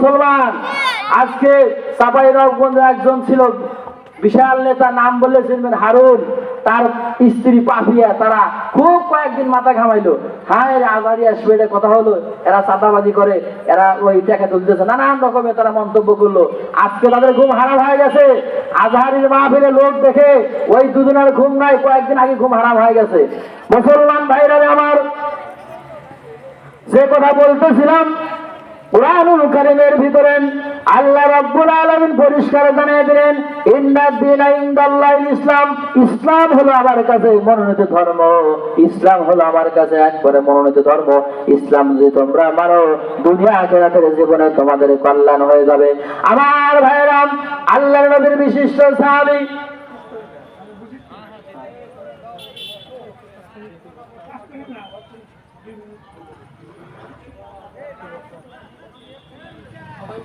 মুসলমান। আজকে সাপাই রবগঞ্জে একজন ছিল, বিশাল নেতা, নাম বললে চিনবেন হারুন। তার স্ত্রী পাপিয়া তারা খুব কয়েকদিন মাথা ঘামাইলো। হ্যাঁ এরা আজারি আসবে, এটা কথা হলো। এরা চাঁদাবাজি করে, এরা ওই টাকা তুলতেছে। নানান রকমের তারা মন্তব্য করল। আজকে তাদের ঘুম হারাম হয়ে গেছে। আজহারির মাহফিলে লোক দেখে ওই দুজনের ঘুম নাই, কয়েকদিন আগে ঘুম হারাম হয়ে গেছে। মুসলমান ভাইরা আমার, যে কথা বলতেছিলাম কোরআনুল কারিমের ভিতরে আল্লাহ রাব্বুল আলামিন পরিষ্কার জানিয়ে দিলেন ইন্নাদ দিনা ইসলাম। ইসলাম হলো আমার কাছে মনোনীত ধর্ম। ইসলাম হলো আমার কাছে একবারে মনোনীত ধর্ম। ইসলাম যদি তোমরা মানো, দুনিয়া আখিরাতের জীবনে তোমাদের কল্যাণ হয়ে যাবে। আমার ভাইরাম আল্লাহর নবীর বিশিষ্ট সাহাবী